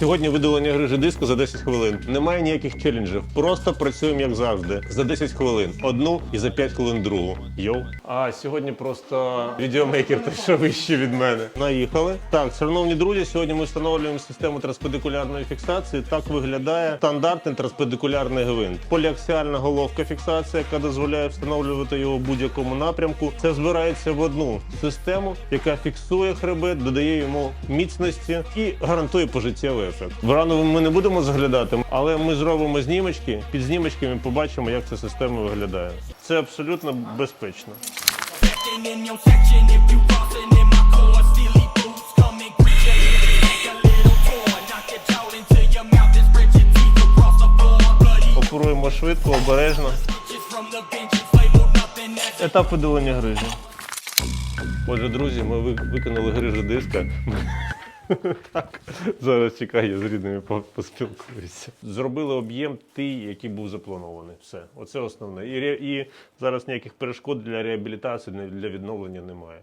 Сьогодні видалення грижі диску за 10 хвилин. Немає ніяких челенджів. Просто працюємо як завжди. За 10 хвилин одну і за 5 хвилин другу. Йоу. А сьогодні просто відеомейкер той, що вище від мене. Наїхали. Так, шановні друзі, сьогодні ми встановлюємо систему транспедикулярної фіксації. Так виглядає стандартний транспедикулярний гвинт. Поліаксіальна головка фіксація, яка дозволяє встановлювати його в будь-якому напрямку. Це збирається в одну систему, яка фіксує хребет, додає йому міцності і гарантує пожиттєвий ефект. В рану ми не будемо заглядати, але ми зробимо знімочки. Під знімочками побачимо, як ця система виглядає. Це абсолютно безпечно. Оперуємо швидко, обережно. Етап видалення грижі. Отже, друзі, ми ви- виконали грижу диска. Так, зараз чекає з рідними по- поспілкуюся. Зробили об'єм той, який був запланований. Все, оце основне. І, і зараз ніяких перешкод для реабілітації, для відновлення немає.